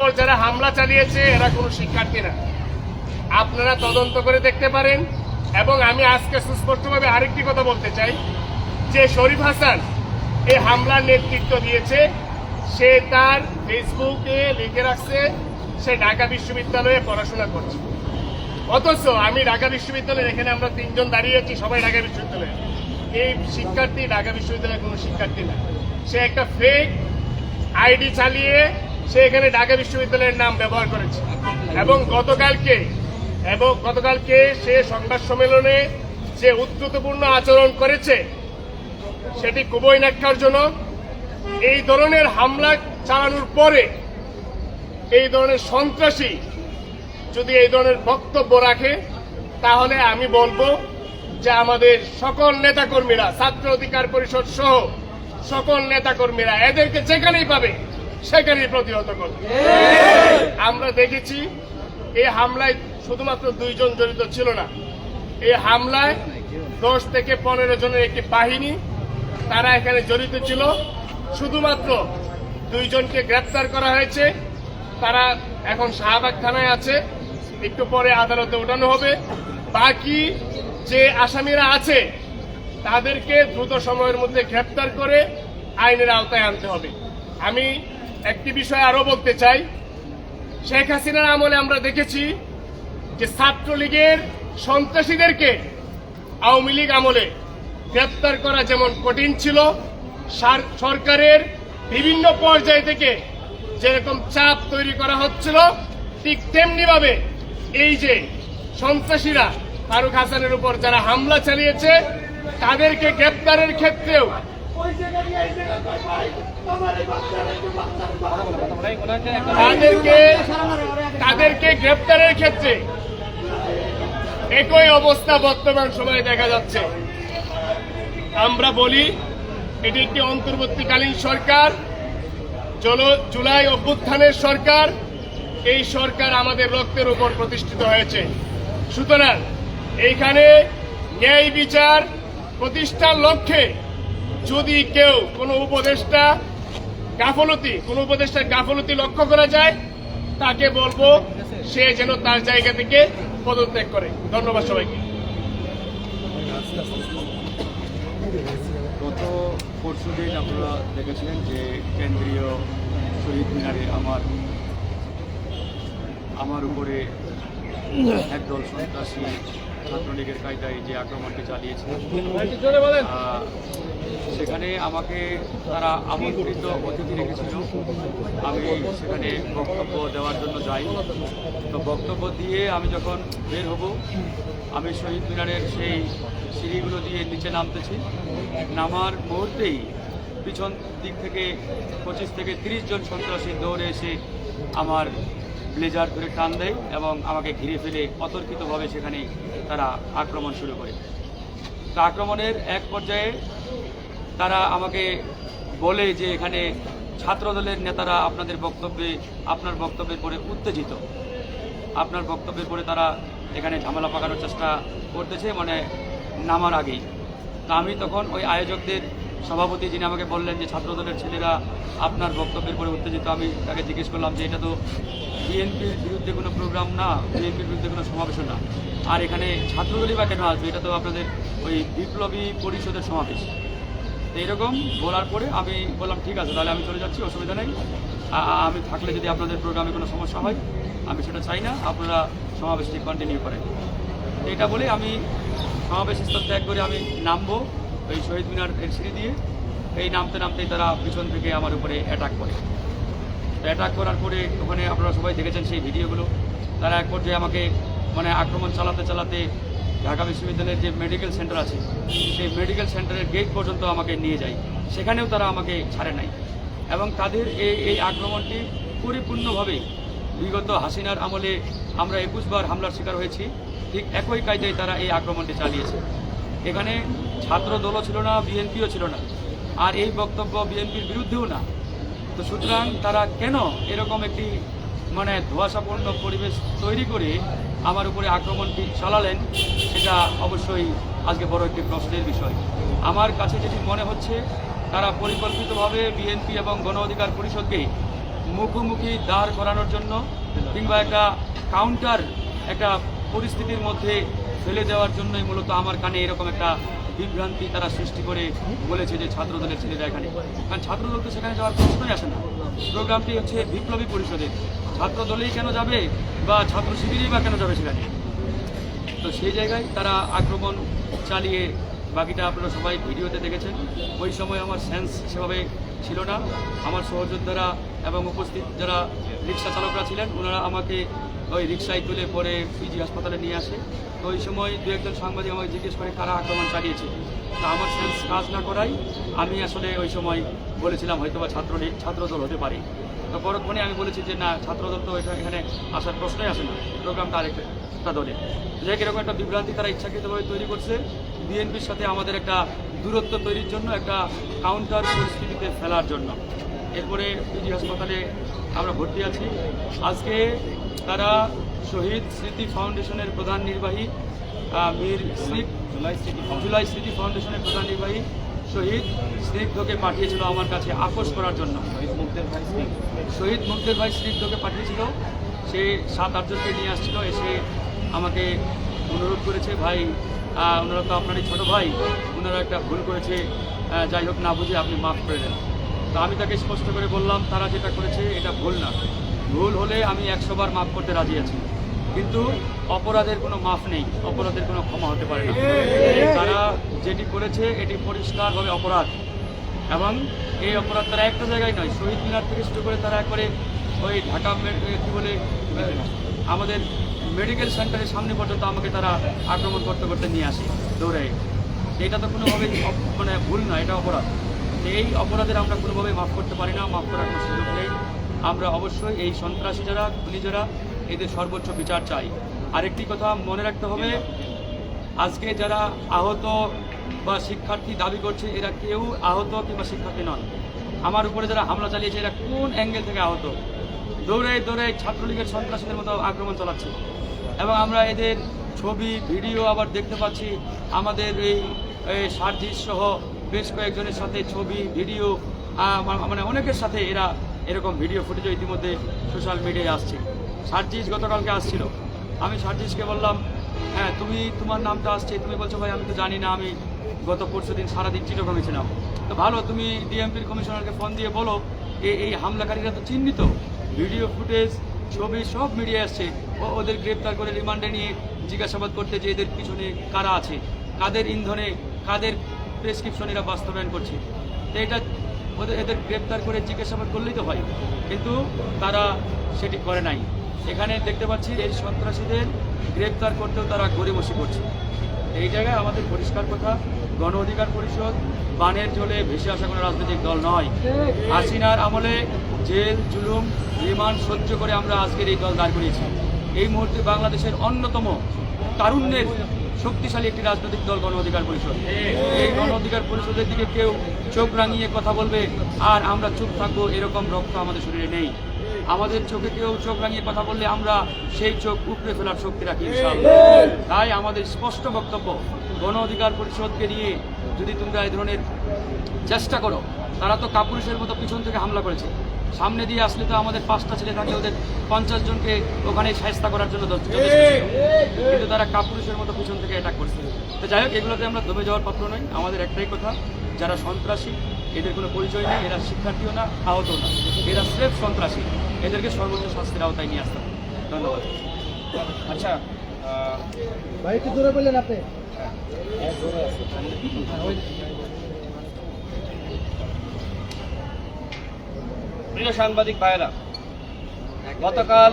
যারা হামলা চালিয়েছে, এরা কোনো শিক্ষার্থী না। আপনারা তদন্ত করে দেখতে পারেন এবং আমি আজকে সুস্পষ্টভাবে আরেকটি কথা বলতে চাই। যে শরীফ হাসান এই হামলার নেতৃত্ব দিয়েছে, সে তার ফেসবুকে লিখে রাখছে, সে ঢাকা বিশ্ববিদ্যালয়ে পড়াশোনা করছে। অথচ আমি ঢাকা বিশ্ববিদ্যালয়ে, এখানে আমরা তিনজন দাঁড়িয়ে আছি, সবাই ঢাকা বিশ্ববিদ্যালয়ে। এই শিক্ষার্থী ঢাকা বিশ্ববিদ্যালয়ের কোনো শিক্ষার্থী না। সে একটা ফেক আইডি চালিয়ে সে এখানে ঢাকা বিশ্ববিদ্যালয়ের নাম ব্যবহার করেছে। এবং গতকালকে এবং গতকালকে সে সংবাদ সম্মেলনে যে উদ্যতপূর্ণ আচরণ করেছে, সেটি খুবই ন্যাক্কারজনক। এই ধরনের হামলা চালানোর পরে এই ধরনের সন্ত্রাসী যদি এই ধরনের বক্তব্য রাখে, তাহলে আমি বলব যে আমাদের সকল নেতাকর্মীরা, ছাত্র অধিকার পরিষদ সহ সকল নেতাকর্মীরা এদেরকে যেখানেই পাবে সেখানেই প্রতিহত করবে। আমরা দেখেছি, এই হামলায় শুধুমাত্র দুইজন জড়িত ছিল না। এই হামলায় দশ থেকে পনেরো জনের একটি বাহিনী, তারা এখানে জড়িত ছিল। শুধুমাত্র দুইজনকে গ্রেপ্তার করা হয়েছে। তারা এখন শাহবাগ থানায় আছে। একটু পরে আদালতে ওঠানো হবে। বাকি যে আসামিরা আছে, তাদেরকে দ্রুত সময়ের মধ্যে গ্রেপ্তার করে আইনের আওতায় আনতে হবে। আমি একটি বিষয় আরও বলতে চাই। শেখ হাসিনার আমলে আমরা দেখেছি যে ছাত্রলীগের সন্ত্রাসীদেরকে আওয়ামী লীগ আমলে গ্রেপ্তার করা যেমন কঠিন ছিল, সার- সরকারের বিভিন্ন পর্যায় থেকে যেরকম চাপ তৈরি করা হচ্ছিল, ঠিক তেমনি ভাবে এই যে সন্ত্রাসীরা ফারুক হাসানের উপর যারা হামলা চালিয়েছে, তাদেরকে গ্রেপ্তারের ক্ষেত্রেও তাদেরকে তাদেরকে গ্রেপ্তারের ক্ষেত্রে একই অবস্থা বর্তমান সময়ে দেখা যাচ্ছে। আমরা বলি, এটি একটি অন্তর্বর্তীকালীন সরকার, জল- জুলাই অভ্যুত্থানের সরকার, এই সরকার আমাদের রক্তের উপর প্রতিষ্ঠিত হয়েছে। সুতরাং এইখানে ন্যায় বিচার প্রতিষ্ঠার লক্ষ্যে যদি কেউ কোনো উপদেষ্টা গাফলতি, কোনো উপদেষ্টার গাফলতি লক্ষ্য করা যায়, তাকে বলব সে যেন তার জায়গা থেকে পদত্যাগ করে। ধন্যবাদ সবাইকে। গত পরশু দিন আপনারা দেখেছিলেন যে কেন্দ্রীয় শহীদ মিনারে আমার আমার উপরে একদল সন্ত্রাসী ছাত্রলীগের কায়দায় যে আক্রমণটি চালিয়েছে সেখানে আমাকে তারা আমন্ত্রিত অতিথি রেখেছিল। আমি সেখানে বক্তব্য দেওয়ার জন্য যাই। তো বক্তব্য দিয়ে আমি যখন বের হব আমি শহীদ মিনারের সেই সিঁড়িগুলো দিয়ে নিচে নামতেছি। নামার মুহূর্তেই পিছন দিক থেকে পঁচিশ থেকে তিরিশ জন সন্ত্রাসী দৌড়ে এসে আমার ব্লেজার ধরে টান দেয় এবং আমাকে ঘিরে ফেলে অতর্কিতভাবে সেখানে তারা আক্রমণ শুরু করে। তা আক্রমণের এক পর্যায়ে তারা আমাকে বলে যে এখানে ছাত্রদলের নেতারা আপনাদের বক্তব্যে, আপনার বক্তব্যের পরে উত্তেজিত। আপনার বক্তব্যের পরে তারা এখানে ঝামেলা পাকানোর চেষ্টা করতেছে মানে নামার আগেই। তা আমি তখন ওই আয়োজকদের সভাপতি যিনি আমাকে বললেন যে ছাত্রদলের ছেলেরা আপনার বক্তব্যের পরে উত্তেজিত, আমি তাকে জিজ্ঞেস করলাম যে এটা তো বিএনপির বিরুদ্ধে কোনো প্রোগ্রাম না, বিএনপির বিরুদ্ধে কোনো সমাবেশও না। আর এখানে ছাত্রদলই বা কেন আসবে? এটা তো আপনাদের ওই বিপ্লবী পরিষদের সমাবেশ। তো এরকম বলার পরে আমি বললাম, ঠিক আছে, তাহলে আমি চলে যাচ্ছি, অসুবিধা নেই। আমি থাকলে যদি আপনাদের প্রোগ্রামে কোনো সমস্যা হয়, আমি সেটা চাই না, আপনারা সমাবেশটি কন্টিনিউ করেন। এটা বলে আমি সমাবেশ স্থল ত্যাগ করে আমি নামবো। ওই শহীদ মিনার সিঁড়ি দিয়ে এই নামতে নামতেই তারা পিছন থেকে আমার উপরে অ্যাটাক করে। অ্যাটাক করার পরে ওখানে আপনারা সবাই দেখেছেন সেই ভিডিওগুলো। তারা এক পর্যায়ে আমাকে মানে আক্রমণ চালাতে চালাতে ঢাকা বিশ্ববিদ্যালয়ের যে মেডিকেল সেন্টার আছে, সেই মেডিকেল সেন্টারের গেট পর্যন্ত আমাকে নিয়ে যায়। সেখানেও তারা আমাকে ছাড়ে নাই। এবং তাদের এই এই আক্রমণটি পরিপূর্ণভাবে বিগত হাসিনার আমলে আমরা একুশবার হামলার শিকার হয়েছি। ঠিক একই কায়দায় তারা এই আক্রমণটি চালিয়েছে। এখানে ছাত্র দলও ছিল না, বিএনপিও ছিল না। আর এই বক্তব্য বিএনপির বিরুদ্ধেও না। তো সুতরাং তারা কেন এরকম একটি মানে ধোঁয়াশাপূর্ণ পরিবেশ তৈরি করে আমার উপরে আক্রমণটি চালালেন, সেটা অবশ্যই আজকে বড় একটি প্রশ্নের বিষয়। আমার কাছে যেটি মনে হচ্ছে, তারা পরিকল্পিতভাবে বিএনপি এবং গণ অধিকার পরিষদকে মুখোমুখি দাঁড় করানোর জন্য কিংবা একটা কাউন্টার একটা পরিস্থিতির মধ্যে ফেলে দেওয়ার জন্যই মূলত আমার কানে এরকম একটা বিভ্রান্তি তারা সৃষ্টি করে বলেছে যে ছাত্রদলের ছেলেরা এখানে। কারণ ছাত্রদল তো সেখানে যাওয়ার প্রশ্নই আসে না। প্রোগ্রামটি হচ্ছে বিপ্লবী পরিষদের ছাত্রদলেই কেন যাবে বা ছাত্র শিবিরেই বা কেন যাবে সেখানে? তো সেই জায়গায় তারা আক্রমণ চালিয়ে বাকিটা আপনারা সবাই ভিডিওতে দেখেছেন। ওই সময় আমার সেন্স সেভাবে ছিল না। আমার সহযোদ্ধারা এবং উপস্থিত যারা রিক্সা চালকরা ছিলেন, ওনারা আমাকে ওই রিক্সায় তুলে পরে পিজি হাসপাতালে নিয়ে আসে। তো ওই সময় দু একজন সাংবাদিক আমাকে জিজ্ঞেস করে, কারা আক্রমণ চালিয়েছে? তো আমার সেন্স কাজ না করাই আমি আসলে ওই সময় বলেছিলাম হয়তো বা ছাত্র ছাত্রদল হতে পারে। তো পরক্ষণে আমি বলেছি যে, না, ছাত্রদল তো এটা, এখানে আসার প্রশ্নই আসে না। প্রোগ্রামটা আরেকটা দলে। যাই এরকম একটা বিভ্রান্তি তারা ইচ্ছাকৃতভাবে তৈরি করছে। বিএনপির সাথে আমাদের একটা দূরত্ব তৈরির জন্য, একটা কাউন্টার পরিস্থিতিতে ফেলার জন্য। এরপরে পিজি হাসপাতালে আমরা ভর্তি আছি। আজকে তারা শহীদ স্মৃতি ফাউন্ডেশনের প্রধান নির্বাহী মীর স্নিক জুলাই স্মৃতি জুলাই স্মৃতি ফাউন্ডেশনের প্রধান নির্বাহী শহীদ স্নিগ্ধকে পাঠিয়েছিল আমার কাছে আপোষ করার জন্য। শহীদ মুগ্ধের ভাই স্নিগ্ধকে পাঠিয়েছিল। সে সাত আটজনকে নিয়ে আসছিল এসে আমাকে অনুরোধ করেছে ভাই ওনারা তো আপনারই ছোটো ভাই ওনারা একটা ভুল করেছে যাই হোক না বুঝে আপনি মাফ করে দেন। তো আমি তাকে স্পষ্ট করে বললাম, তারা যেটা করেছে এটা ভুল না। ভুল হলে আমি একশোবার মাফ করতে রাজি আছি। কিন্তু অপরাধের কোনো মাফ নেই, অপরাধের কোনো ক্ষমা হতে পারে না। তারা যেটি করেছে, এটি পরিষ্কারভাবে অপরাধ। এবং এই অপরাধ তারা একটা জায়গায় নয়, শহীদ মিনার থেকে শুরু করে তারা একবারে ওই ঢাকা কি বলে, আমাদের মেডিকেল সেন্টারের সামনে পর্যন্ত আমাকে তারা আক্রমণ করতে করতে নিয়ে আসে দৌড়ে এটা তো কোনোভাবেই অপ- মানে ভুল না, এটা অপরাধ। এই অপরাধের আমরা কোনোভাবেই মাফ করতে পারি না, মাফ করার কোনো সুযোগ নেই। আমরা অবশ্যই এই সন্ত্রাসী যারা খুনি যারা এদের সর্বোচ্চ বিচার চাই। আরেকটি কথা মনে রাখতে হবে, আজকে যারা আহত বা শিক্ষার্থী দাবি করছে, এরা কেউ আহত কিংবা শিক্ষার্থী নন। আমার উপরে যারা হামলা চালিয়েছে, এরা কোন অ্যাঙ্গেল থেকে আহত? দৌড়ে দৌড়ে ছাত্রলীগের সন্ত্রাসীদের মতো আক্রমণ চালাচ্ছে। এবং আমরা এদের ছবি, ভিডিও আবার দেখতে পাচ্ছি, আমাদের এই সার্জিস সহ বেশ কয়েকজনের সাথে ছবি, ভিডিও মানে অনেকের সাথে এরা এরকম ভিডিও ফুটেজও ইতিমধ্যে সোশ্যাল মিডিয়ায় আসছে। সার্জিস গতকালকে আসছিল। আমি সার্জিসকে বললাম হ্যাঁ তুমি, তোমার নামটা আসছে। তুমি বলছো, ভাই, আমি তো জানি না, আমি গত পরশু দিন সারাদিন চিটগঙ্গে ছিলাম। তো ভালো, তুমি ডিএমপির কমিশনারকে ফোন দিয়ে বলো এই এই হামলাকারীরা তো চিহ্নিত। ভিডিও ফুটেজ, ছবি সব মিডিয়া আসছে। ও, ওদের গ্রেপ্তার করে রিমান্ডে নিয়ে জিজ্ঞাসাবাদ করতে যে এদের পিছনে কারা আছে, কাদের ইন্ধনে, কাদের প্রেসক্রিপশন এরা বাস্তবায়ন করছে। তো এটা ওদের, এদের গ্রেপ্তার করে জিজ্ঞাসাবাদ করলেই তো হয়। কিন্তু তারা সেটি করে নাই। এখানে দেখতে পাচ্ছি এই সন্ত্রাসীদের গ্রেপ্তার করতেও তারা গড়িমসি করছে। এই জায়গায় আমাদের পরিষ্কার কথা, গণ অধিকার পরিষদ বানের জলে ভেসে আসা কোনো রাজনৈতিক দল নয়। হাসিনার আমলে জেল, জুলুম, রিমান্ড সহ্য করে আমরা আজকের এই দল দাঁড় করিয়েছি। এই মুহূর্তে বাংলাদেশের অন্যতম তারুণ্যের শক্তিশালী একটি রাজনৈতিক দল গণ অধিকার পরিষদ। এই গণ অধিকার পরিষদের দিকে কেউ চোখ রাঙিয়ে কথা বলবে আর আমরা চুপ থাকব এরকম রক্ত আমাদের শরীরে নেই। আমাদের চোখে কেউ চোখ রাঙিয়ে কথা বললে আমরা সেই চোখ উপড়ে ফেলার শক্তি রাখি। তাই আমাদের স্পষ্ট বক্তব্য, গণ অধিকার পরিষদকে নিয়ে যদি তোমরা এই ধরনের চেষ্টা করো, তারা তো কাপুরুষের মতো পিছন থেকে হামলা করেছে। সামনে দিয়ে আসলে তো আমাদের পাঁচটা ছেলে থাকে ওদের পঞ্চাশ জনকে ওখানে সাহস্তা করার জন্য। কিন্তু তারা কাপুরুষের মতো পিছন থেকে অ্যাটাক করছে। তো যাই হোক এগুলোতে আমরা দমে যাওয়ার পাত্র নই আমাদের একটাই কথা যারা সন্ত্রাসী এদের কোনো পরিচয় নেই এরা শিক্ষার্থীও না আহত না। এরা স্রেফ সন্ত্রাসী এদেরকে সর্বোচ্চ শাস্তির আওতায় নিয়ে আসতে ধন্যবাদ। আচ্ছা ভাই একটু দূরে বললেন আপনি। প্রিয় সাংবাদিক ভাইয়েরা, গতকাল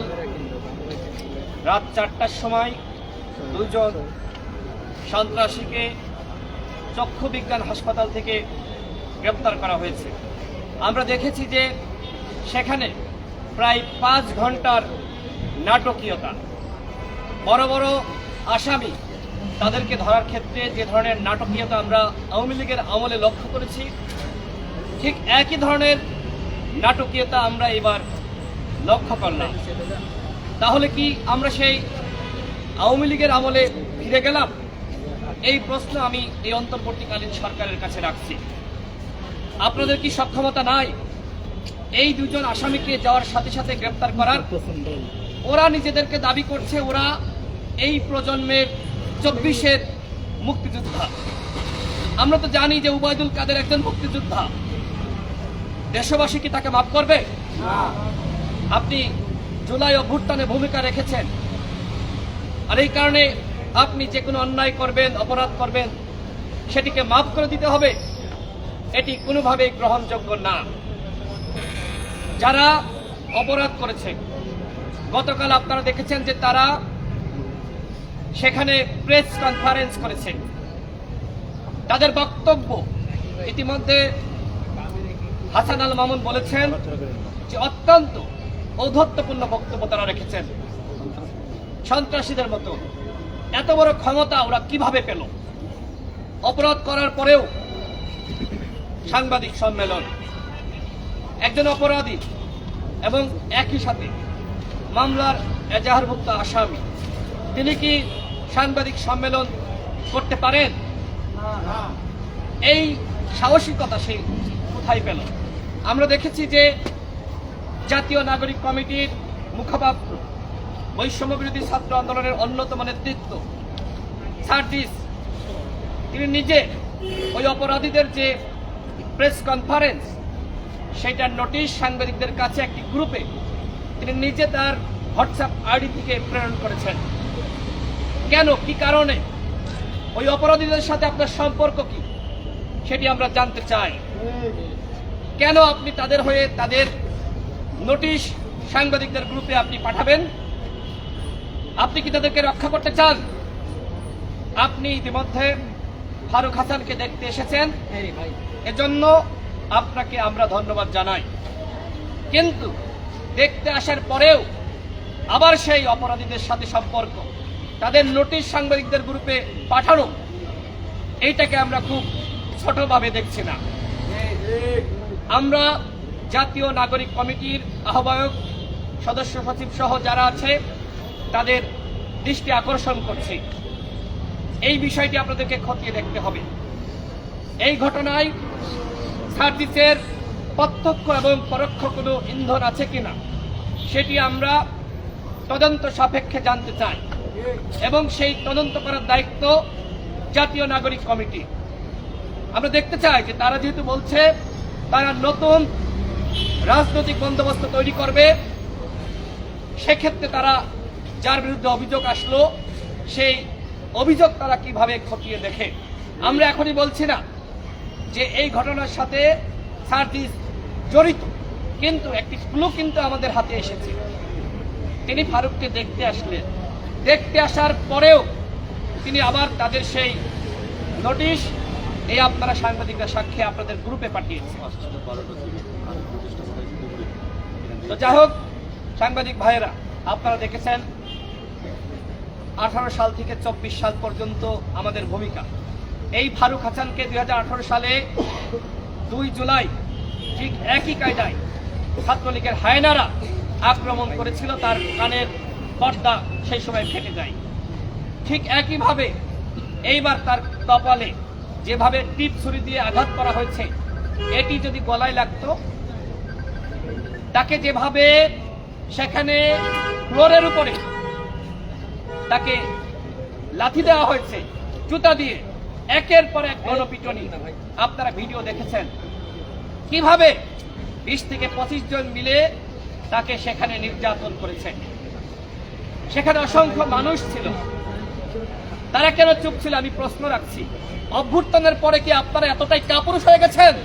রাত চারটার সময় দুজন সন্ত্রাসীকে চক্ষু বিজ্ঞান হাসপাতাল থেকে গ্রেপ্তার করা হয়েছে। আমরা দেখেছি যে সেখানে প্রায় পাঁচ ঘণ্টার নাটকীয়তা। বড় বড় আসামি তাদেরকে ধরার ক্ষেত্রে যে ধরনের নাটকীয়তা আমরা আওয়ামী লীগের আমলে লক্ষ্য করেছি, ঠিক একই ধরনের নাটকীয়তা আমরা এবার লক্ষ্য করলাম। তাহলে কি আমরা সেই আওয়ামী লীগের আমলে ফিরে গেলাম? এই প্রশ্ন আমি এই অন্তর্বর্তীকালীন সরকারের কাছে রাখছি। আপনাদের কি সক্ষমতা নাই? এই দুজন আসামিকে যাওয়ার সাথে সাথে গ্রেপ্তার করার? ওরা নিজেদেরকে দাবি করছে, ওরা এই প্রজন্মের চব্বিশের মুক্তিযোদ্ধা। আমরা তো জানি যে উবায়দুল কাদের একজন মুক্তিযোদ্ধা। দেশবাসী কি তাকে মাফ করবে? আপনি জুলাই অভ্যুত্থানে ভূমিকা রেখেছেন। আর এই কারণে আপনি যে কোনো অন্যায় করবেন, অপরাধ করবেন, সেটিকে মাফ করে দিতে হবে। এটি কোনোভাবেই গ্রহণযোগ্য না। যারা অপরাধ করেছে, গতকাল আপনারা দেখেছেন যে তারা সেখানে প্রেস কনফারেন্স করেছে। তাদের বক্তব্য ইতিমধ্যে হাসান আল মামুন বলেছেন যে অত্যন্ত ঔদ্ধত্যপূর্ণ বক্তব্য তারা রেখেছেন। সন্ত্রাসীদের মতো। এত বড় ক্ষমতা ওরা কীভাবে পেল? অপরাধ করার পরেও সাংবাদিক সম্মেলন। একজন অপরাধী এবং একই সাথে মামলার এজাহারভুক্ত আসামি। তিনি কি সাংবাদিক সম্মেলন করতে পারেন? এই সাহসিকতা সে কোথায় পেল? আমরা দেখেছি যে জাতীয় নাগরিক কমিটির মুখপাত্র বৈষম্য বিরোধী ছাত্র আন্দোলনের অন্যতম নেতৃত্ব, সার্জিস, তিনি নিজে ওই অপরাধীদের যে প্রেস কনফারেন্স, সেটার নোটিশ সাংবাদিকদের কাছে একটি গ্রুপে তিনি নিজে তার হোয়াটসঅ্যাপ আইডি থেকে প্রেরণ করেছেন। কেন? কি কারণে? ওই অপরাধীদের সাথে আপনার সম্পর্ক কি? সেটি আমরা জানতে চাই। কেন আপনি তাদের হয়ে তাদের নোটিশ সাংবাদিকদের গ্রুপে আপনি পাঠাবেন? আপনি কি তাদেরকে রক্ষা করতে চান? আপনি ইতিমধ্যে ফারুক হাসানকে দেখতে এসেছেন। এজন্য আপনাকে আমরা ধন্যবাদ জানাই। কিন্তু দেখতে আসার পরেও আবার সেই অপরাধীদের সাথে সম্পর্ক, তাদের নোটিশ সাংবাদিকদের গ্রুপে পাঠানো, এইটাকে আমরা খুব ছোটভাবে দেখছি না। আমরা জাতীয় নাগরিক কমিটির আহ্বায়ক, সদস্য সচিব সহ যারা আছে, তাদের দৃষ্টি আকর্ষণ করছি। এই বিষয়টি আপনাদেরকে খতিয়ে দেখতে হবে। এই ঘটনায় সার্ভিসের প্রত্যক্ষ এবং পরোক্ষ কোনো ইন্ধন আছে কিনা, সেটি আমরা তদন্ত সাপেক্ষে জানতে চাই এবং সেই তদন্ত করার দায়িত্ব জাতীয় নাগরিক কমিটি। আমরা দেখতে চাই যে তারা যেহেতু বলছে তারা নতুন রাজনৈতিক বন্দোবস্ত তৈরি করবে। সেক্ষেত্রে তারা যার বিরুদ্ধে অভিযোগ আসলো, সেই অভিযোগ তারা কীভাবে খতিয়ে দেখে? আমরা এখনই বলছি না যে এই ঘটনার সাথে সার্জিস জড়িত, কিন্তু একটি ক্লু কিন্তু আমাদের হাতে এসেছে। তিনি ফারুককে দেখতে আসলেন। দেখতে আসার পরেও তিনি আবার তাদের সেই নোটিশ এই আপনারা সাংবাদিকরা সাক্ষী আপনাদের গ্রুপে এখান তো যাই হোক, সাংবাদিক ভাইয়েরা, আপনারা দেখেছেন, আঠারো সাল থেকে চব্বিশ সাল পর্যন্ত আমাদের ভূমিকা। এই ফারুক হাসানকে দুই হাজার আঠারো সালে দুই জুলাই ঠিক একই কায়দায় ছাত্রলীগের হায়নারা আক্রমণ করেছিল, তার কানের পর্দা সেই সময় ফেটে যায়। ঠিক একইভাবে এইবার তার কপালে যেভাবে টিপ ছুরি দিয়ে আঘাত করা হয়েছে, এটি যদি গলায় লাগতো, তাকে যেভাবে সেখানে ফ্লোরের উপরে তাকে লাথি দেওয়া হয়েছে, জুতা দিয়ে, একের পর এক গণপিটনি। আপনারা ভিডিও দেখেছেন। কীভাবে বিশ থেকে পঁচিশ জন মিলে তাকে সেখানে নির্যাতন করেছে? সেখানে অসংখ্য মানুষ ছিল। তারা কেন চুপ ছিল? আমি প্রশ্ন রাখছি। অভ্যুত্থানের পরে কি আপনারা এতটাই কাপুরুষ হয়ে গেছেন?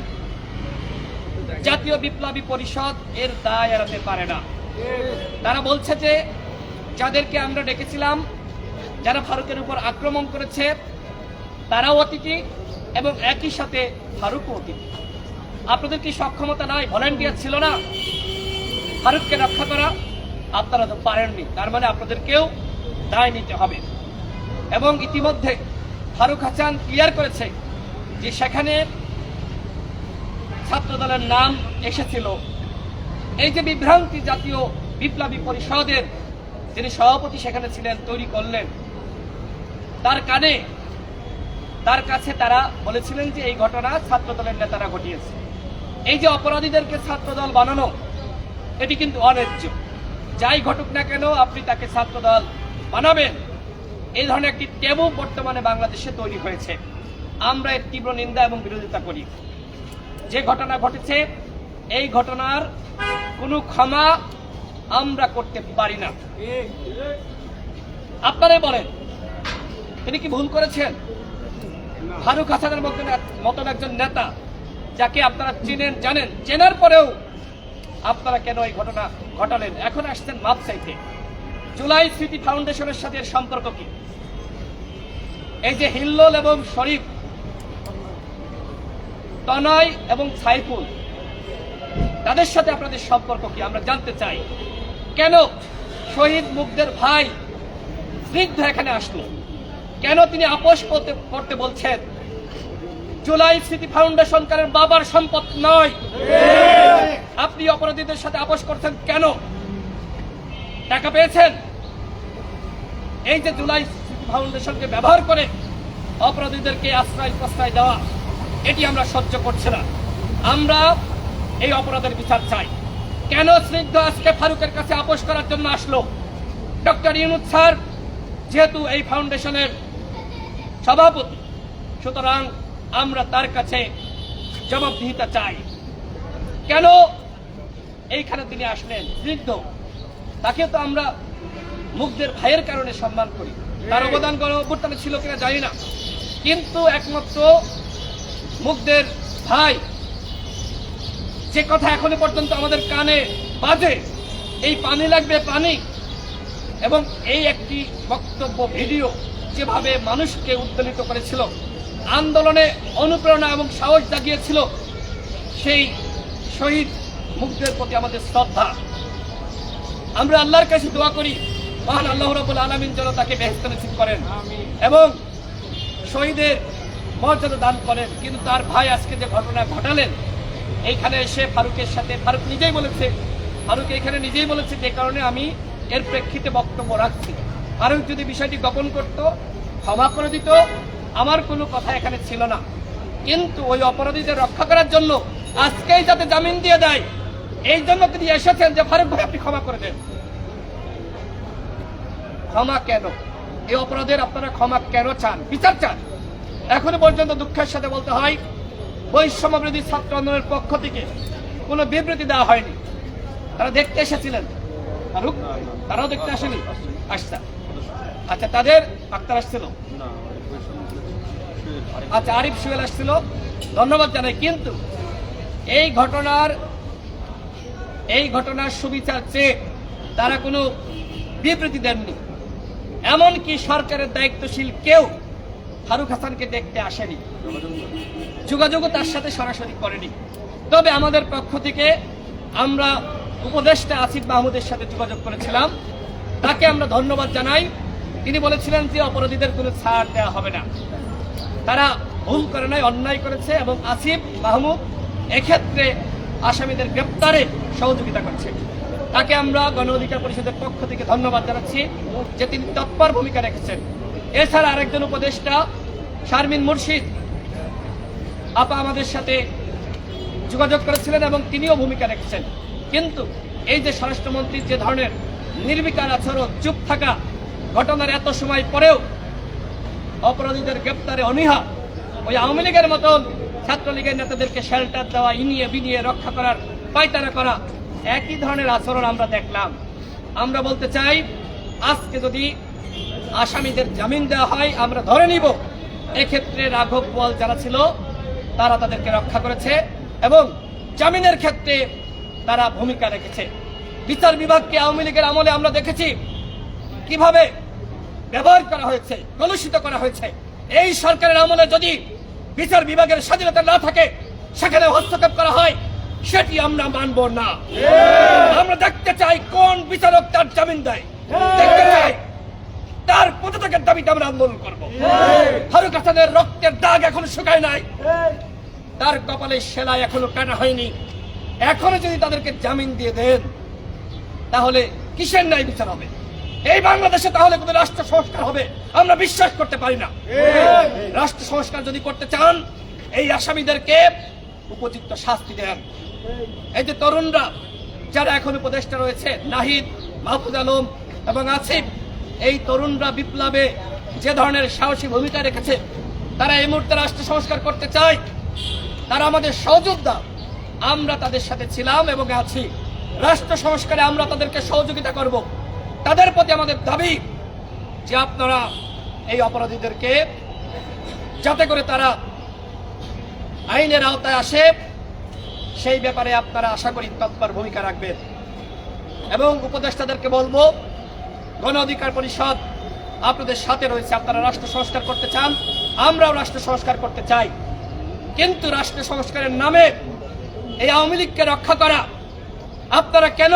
জাতীয় বিপ্লবী পরিষদ এর দায় এড়াতে পারে না। তারা বলছে যে, যাদেরকে আমরা ডেকেছিলাম, যারা ফারুকের উপর আক্রমণ করেছে, তারাও অতিথি এবং একই সাথে ফারুকও অতিথি। আপনাদের কি সক্ষমতা নাই? ভলেন্টিয়ার ছিল না? ফারুককে রক্ষা করা আপনারা তো পারেননি। তার মানে আপনাদেরকেও দায় নিতে হবে। এবং ইতিমধ্যে ফারুক হাসান ক্লিয়ার করেছে যে সেখানে ছাত্র দলের নাম এসেছিল। এই যে বিভ্রান্তি জাতীয় বিপ্লবী পরিষদের যিনি সভাপতি সেখানে ছিলেন, তৈরি করলেন, তার কানে, তার কাছে তারা বলেছিলেন যে এই ঘটনা ছাত্র দলের নেতারা ঘটিয়েছে। এই যে অপরাধীদেরকে ছাত্রদল বানানো, এটি কিন্তু অন্যায্য। যাই ঘটুক না কেন, আপনি তাকে ছাত্রদল বানাবেন। এই ধরনের একটি টেবু বর্তমানে বাংলাদেশে তৈরি হয়েছে। আমরা এর তীব্র নিন্দা এবং বিরোধিতা করি। যে ঘটনা ঘটেছে, এই ঘটনার কোনো ক্ষমা আমরা করতে পারি না। আপনারাই বলেন, তিনি কি ভুল করেছেন? ফারুক হাসানের মতন মতন একজন নেতা, যাকে আপনারা চিনেন, জানেন, চেনার পরেও আপনারা কেন এই ঘটনা ঘটালেন? এখন আসছেন মাপ চাইতে জুলাই স্মৃতি ফাউন্ডেশনের সাথে এর সম্পর্ক কি? এই যে হিল্লোল এবং শরীফ তনয় এবং সাইফুল তাদের সাথে আপনাদের সম্পর্ক কি? আমরা জানতে চাই। কেন শহীদ মুগ্ধের ভাই স্নিগ্ধ এখানে আসলো? কেন তিনি আপোষ করতে করতে বলছেন জুলাই স্মৃতি ফাউন্ডেশন কারণ বাবার সম্পদ নয়? আপনি অপরাধীদের সাথে আপোষ করছেন কেন? টাকা পেয়েছেন? এই যে জুলাই ফাউন্ডেশনকে ব্যবহার করে অপরাধীদেরকে আশ্রয় প্রশ্রয় দেওয়া, এটি আমরা সহ্য করছি না। আমরা এই অপরাধের বিচার চাই। কেন স্নিগ্ধ আজকে ফারুকের কাছে আপোষ করার জন্য আসলো? ডক্টর ইউনুস স্যার, যেহেতু এই ফাউন্ডেশনের সভাপতি, সুতরাং আমরা তার কাছে জবাবদিহিতা চাই। কেন এইখানে তিনি আসলেন? স্নিগ্ধ তাকে তো আমরা মুগ্ধের ভাইয়ের কারণে সম্মান করি। তার অবদান গণঅভ্যুত্থানে ছিল কিনা জানি না। কিন্তু একমাত্র মুগ্ধের ভাই যে কথা এখনও পর্যন্ত আমাদের কানে বাজে এই পানি লাগবে পানি। এবং এই একটি বক্তব্য ভিডিও যেভাবে মানুষকে উদ্বেলিত করেছিল আন্দোলনে অনুপ্রেরণা এবং সাহস জাগিয়েছিল সেই শহীদ মুগ্ধের প্রতি আমাদের শ্রদ্ধা। আমরা আল্লাহর কাছে দোয়া করি। মহান আল্লাহ রাবুল আলমিন যেন তাকে বেহেস্ত নসিব করেন। এবং শহীদের মর্যাদা দান করেন। কিন্তু তার ভাই আজকে যে ঘটনা ঘটালেন, এইখানে এসে ফারুকের সাথে ফারুক নিজেই বলেছে, ফারুক এখানে নিজেই বলেছে যে কারণে আমি এর প্রেক্ষিতে বক্তব্য রাখছি। ফারুক যদি বিষয়টি গোপন করত, ক্ষমা করে দিত, আমার কোনো কথা এখানে ছিল না। কিন্তু ওই অপরাধীদের রক্ষা করার জন্য আজকেই যাতে জামিন দিয়ে দেয় এই জন্য তিনি এসেছেন যে ফারুক ভাই, আপনি ক্ষমা করে দেন। ক্ষমা কেন? এই অপরাধের আপনারা ক্ষমা কেন চান? বিচার চান। এখনও পর্যন্ত দুঃখের সাথে বলতে হয় বৈষম্য বিরোধী ছাত্র আন্দোলনের পক্ষ থেকে কোনো বিবৃতি দেওয়া হয়নি। তারা দেখতে এসেছিলেন। ফারুক, তারাও দেখতে আসেনি। আসছে আচ্ছা তাদের আক্তার আসছিল? আচ্ছা আরিফ সুয়েল আসছিল। ধন্যবাদ জানাই। কিন্তু এই ঘটনার এই ঘটনার সুবিচার চেয়ে তারা কোনো বিবৃতি দেননি। এমনকি সরকারের দায়িত্বশীল কেউ ফারুক হাসানকে দেখতে আসেনি। যোগাযোগও তার সাথে সরাসরি করেনি। তবে আমাদের পক্ষ থেকে আমরা উপদেষ্টা আসিফ মাহমুদের সাথে যোগাযোগ করেছিলাম। তাকে আমরা ধন্যবাদ জানাই। তিনি বলেছিলেন যে অপরাধীদের কোনো ছাড় দেওয়া হবে না। তারা ভুল করে নাই, অন্যায় করেছে এবং আসিফ মাহমুদ এক্ষেত্রে আসামিদের গ্রেপ্তারে সহযোগিতা করছে। তাকে আমরা গণ অধিকার পরিষদের পক্ষ থেকে ধন্যবাদ জানাচ্ছি যে তিনি তৎপর ভূমিকা রেখেছেন। এছাড়া আরেকজন উপদেষ্টা, শারমিন মুর্শিদ, আপা আমাদের সাথে যোগাযোগ করেছিলেন এবং তিনিও ভূমিকা রেখেছেন। কিন্তু এই যে স্বরাষ্ট্রমন্ত্রীর যে ধরনের নির্বিকার আচরণ, চুপ থাকা ঘটনার এত সময় পরেও অপরাধীদের গ্রেপ্তারে অনীহা ওই আওয়ামী লীগের মতন ছাত্রলীগের নেতাদেরকে শেল্টার দেওয়া, ইনিয়ে বিনিয়ে রক্ষা করার, পায়তারা করা, একই ধরনের আচরণ আমরা দেখলাম। আমরা বলতে চাই, আজকে যদি আসামিদের জামিন দেওয়া হয়, আমরা ধরে নিব। এক্ষেত্রে রাঘব বল যারা ছিল, তারা তাদেরকে রক্ষা করেছে এবং জামিনের ক্ষেত্রে তারা ভূমিকা রেখেছে। বিচার বিভাগকে আওয়ামী লীগের আমলে আমরা দেখেছি, কীভাবে ব্যবহার করা হয়েছে, কলুষিত করা হয়েছে। এই সরকারের আমলে যদি বিচার বিভাগের স্বাধীনতা না থাকে, সেখানে হস্তক্ষেপ করা হয়, সেটি আমরা মানব না। আমরা দেখতে চাই কোন বিচারক তার জামিন দেয়। দেখতে চাই তার পদত্যাগের দাবিতে আমরা আন্দোলন করব। ফারুক হাসানের রক্তের দাগ এখনও শুকায় নাই। তার কপালে সেলাই এখনও কাটা হয়নি। এখনও যদি তাদেরকে জামিন দিয়ে দেন, তাহলে কিসের ন্যায় বিচার হবে? এই বাংলাদেশে তাহলে কোনো রাষ্ট্র সংস্কার হবে? আমরা বিশ্বাস করতে পারি না। রাষ্ট্র সংস্কার যদি করতে চান এই আসামিদেরকে উপযুক্ত শাস্তি দেন। এই যে তরুণরা যারা এখন উপদেষ্টা রয়েছে নাহিদ মাহফুজ আলম এবং আসিফ এই তরুণরা বিপ্লবে যে ধরনের সাহসী ভূমিকা রেখেছে তারা এই মুহূর্তে রাষ্ট্র সংস্কার করতে চায় তারা আমাদের সহযোদ্ধা। আমরা তাদের সাথে ছিলাম এবং আছি। রাষ্ট্র সংস্কারে আমরা তাদেরকে সহযোগিতা করব। তাদের প্রতি আমাদের দাবি যে আপনারা এই অপরাধীদেরকে যাতে করে তারা আইনের আওতায় আসে, সেই ব্যাপারে আপনারা আশা করি তৎপর ভূমিকা রাখবেন। এবং উপদেষ্টাদেরকে বলব, গণ অধিকার পরিষদ আপনাদের সাথে রয়েছে, আপনারা রাষ্ট্র সংস্কার করতে চান, আমরাও রাষ্ট্র সংস্কার করতে চাই। কিন্তু রাষ্ট্র সংস্কারের নামে এই আওয়ামী লীগকে রক্ষা করা, আপনারা কেন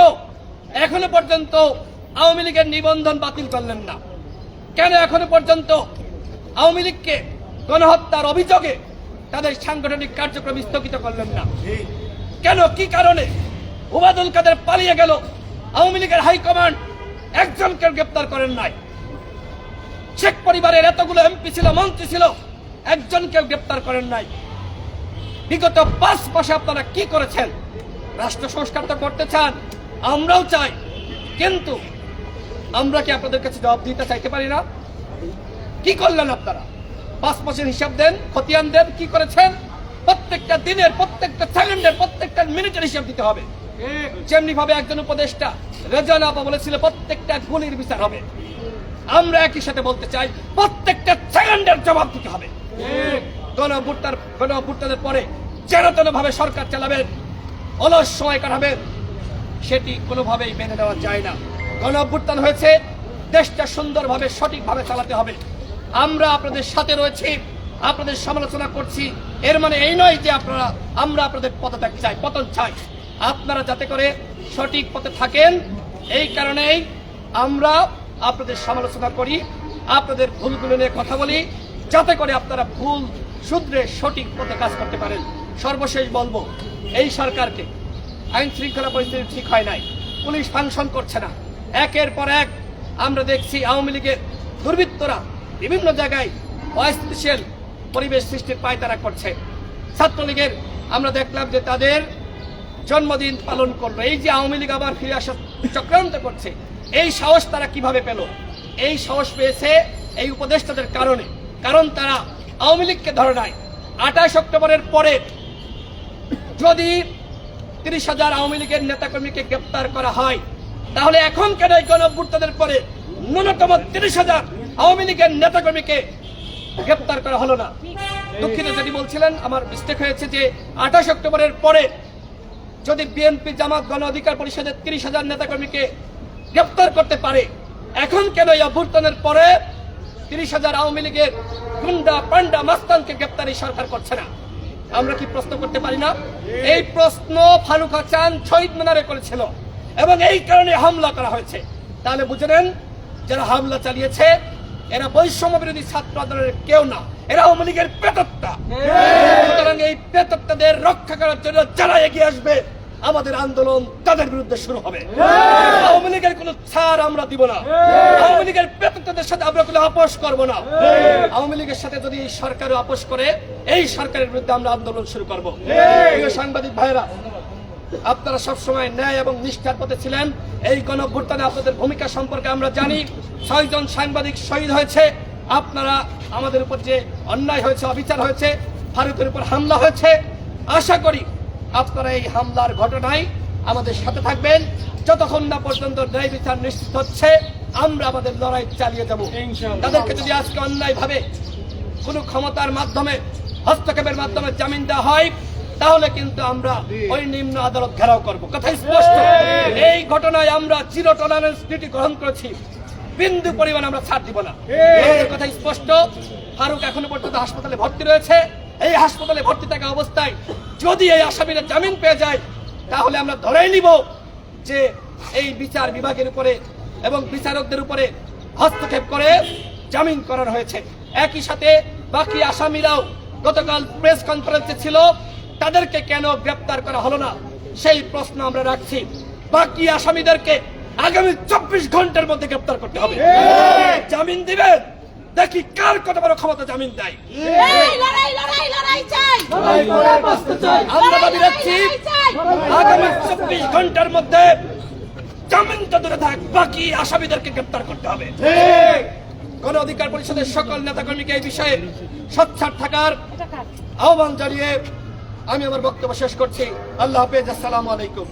এখনও পর্যন্ত আওয়ামী লীগের নিবন্ধন বাতিল করলেন না। কেন এখনও পর্যন্ত আওয়ামী লীগকে গণহত্যার অভিযোগে তাদের সাংগঠনিক কার্যক্রম স্থগিত করলেন না? কেন কি কারণে? ওবায়দুল কাদের পালিয়ে গেল। আওয়ামী লীগের হাইকমান্ড একজনকে গ্রেপ্তার করেন নাই। শেখ পরিবারের এতগুলো এমপি ছিল মন্ত্রী ছিল একজনকে গ্রেপ্তার করেন নাই। বিগত পাঁচ মাসে আপনারা কি করেছেন? রাষ্ট্র সংস্কার তো করতে চান আমরাও চাই কিন্তু আমরা কি আপনাদের কাছে জবাব দিতে চাইতে পারি না? কি করলেন আপনারা? পাঁচ মাসের হিসাব দেন, খতিয়ান দেন, কি করেছেন? প্রত্যেকটা দিনের, প্রত্যেকটা সেকেন্ডের, প্রত্যেকটা মিনিটের হিসাব দিতে হবে। যেমনি ভাবে একজন উপদেষ্টা রেজান আপা বলেছিল, প্রত্যেকটা গুলির বিচার হবে। আমরা একই সাথে বলতে চাই, প্রত্যেকটা সেকেন্ডের জবাব দিতে হবে। গণভুট্টার গণভুট্টাদের পরে যেন ভাবে সরকার চালাবেন অলস সময় কাটাবেন সেটি কোনোভাবেই মেনে নেওয়া যায় না। গণ অভ্যুত্থান হয়েছে, দেশটা সুন্দরভাবে, সঠিকভাবে চালাতে হবে। আমরা আপনাদের সাথে রয়েছি, আপনাদের সমালোচনা করছি। এর মানে এই নয় যে আপনারা, আমরা আপনাদের পদত্যাগ চাই, পতন চাই। আপনারা যাতে করে সঠিক পথে থাকেন, এই কারণেই আমরা আপনাদের সমালোচনা করি, আপনাদের ভুলগুলো নিয়ে কথা বলি, যাতে করে আপনারা ভুল শুধরে সঠিক পথে কাজ করতে পারেন। সর্বশেষ বলব, এই সরকারকে আইন শৃঙ্খলা পরিস্থিতি ঠিক হয় নাই। পুলিশ ফাংশন করছে না। একের পর এক আমরা দেখছি আওয়ামী লীগের দুর্বৃত্তরা বিভিন্ন জায়গায় অস্থিতিশীল পরিবেশ সৃষ্টির পায়তারা করছে। ছাত্রলীগের আমরা দেখলাম যে তাদের জন্মদিন পালন করল। এই যে আওয়ামী লীগ আবার ফিরে আসা চক্রান্ত করছে, এই সাহস তারা কীভাবে পেল? এই সাহস পেয়েছে এই উপদেষ্টাদের কারণে। কারণ তারা আওয়ামী লীগকে ধরে নাই। আঠাশ অক্টোবরের পরে যদি তিরিশ হাজার আওয়ামী লীগের নেতাকর্মীকে গ্রেপ্তার করা হয় তাহলে এখন কেন এই গণভ্যুত্থানের পরে ন্যূনতম তিরিশ হাজার আওয়ামী লীগের নেতাকর্মীকে গ্রেপ্তার করা হলো না? দুঃখিত যদি বলছিলেন, আমার মিস্টেক হয়েছে যে আঠাশ অক্টোবরের পরে যদি বিএনপি জামাত গণ অধিকার পরিষদের তিরিশ হাজার নেতাকর্মীকে গ্রেপ্তার করতে পারে, এখন কেন এই অভ্যুত্থানের পরে তিরিশ হাজার আওয়ামী লীগের গুন্ডা পান্ডা মাস্তানকে গ্রেপ্তারি সরকার করছে না? আমরা কি প্রশ্ন করতে পারি না? এই প্রশ্ন ফারুক হাসান শহীদ মিনারে করেছিল। এবং এই কারণে হামলা করা হয়েছে। তাহলে বুঝে নেন, যারা হামলা চালিয়েছে, এরা বৈষম্য বিরোধী ছাত্র আন্দোলনের কেউ না। এরা আওয়ামী লীগের পেতত্তা সুতরাং এই পেতত্তাদের রক্ষা করার জন্য যারা এগিয়ে আসবে, আমাদের আন্দোলন তাদের বিরুদ্ধে শুরু হবে। আওয়ামী লীগের কোনো ছাড় আমরা দিব না। আওয়ামী লীগের পেতত্তাদের সাথে আমরা কোনো আপোষ করব না। আওয়ামী লীগের সাথে যদি এই সরকারও আপোষ করে, এই সরকারের বিরুদ্ধে আমরা আন্দোলন শুরু করব। সাংবাদিক ভাইরা আপনারা সবসময় ন্যায় এবং নিষ্ঠার পথে ছিলেন। এই গণভ্যুত্থানে আপনাদের ভূমিকা সম্পর্কে আমরা জানি। ছয়জন সাংবাদিক শহীদ হয়েছে। আপনারা আমাদের উপর যে অন্যায় হয়েছে অবিচার হয়েছে ভারতের উপর হামলা হয়েছে আশা করি আপনারা এই হামলার ঘটনায় আমাদের সাথে থাকবেন। যতক্ষণ না পর্যন্ত ন্যায় বিচার নিশ্চিত হচ্ছে আমরা আমাদের লড়াই চালিয়ে যাব। তাদেরকে যদি আজকে অন্যায় ভাবে কোন ক্ষমতার মাধ্যমে হস্তক্ষেপের মাধ্যমে জামিন দেওয়া হয় তাহলে কিন্তু আমরা ওই নিম্ন আদালত ঘেরাও করব। কথা স্পষ্ট। এই ঘটনায় আমরা জিরো টলারেন্স নীতি গ্রহণ করেছি। বিন্দু পরিমাণ আমরা ছাড় দিব না। কথা স্পষ্ট। ফারুক এখনও পর্যন্ত হাসপাতালে ভর্তি রয়েছে। এই হাসপাতালে ভর্তি থাকা অবস্থায় যদি এই আসামিরা জামিন পেয়ে যায় তাহলে আমরা ধরেই নিব যে এই বিচার বিভাগের উপরে এবং বিচারকদের উপরে হস্তক্ষেপ করে জামিন করানো হয়েছে। একই সাথে বাকি আসামিরাও গতকাল প্রেস কনফারেন্সে ছিল। তাদেরকে কেন গ্রেপ্তার করা হলো না? সেই প্রশ্ন আমরা রাখছি। বাকি আসামিদেরকে আগামী চব্বিশ ঘণ্টার মধ্যে গ্রেপ্তার করতে হবে। জামিন দিবেন? দেখি কার কত বড় ক্ষমতা জামিন দেয়। এই লড়াই লড়াই লড়াই চাই। আমরা দাবি রাখছি আগামী চব্বিশ ঘণ্টার মধ্যে জামিন তো দূরে থাক বাকি আসামিদেরকে গ্রেপ্তার করতে হবে। গণ অধিকার পরিষদের সকল নেতাকর্মীকে এই বিষয়ে সচ্ছার থাকার আহ্বান জানিয়ে আমি আমার বক্তব্য শেষ করছি। আল্লাহ হাফেজ আসসালামু আলাইকুম।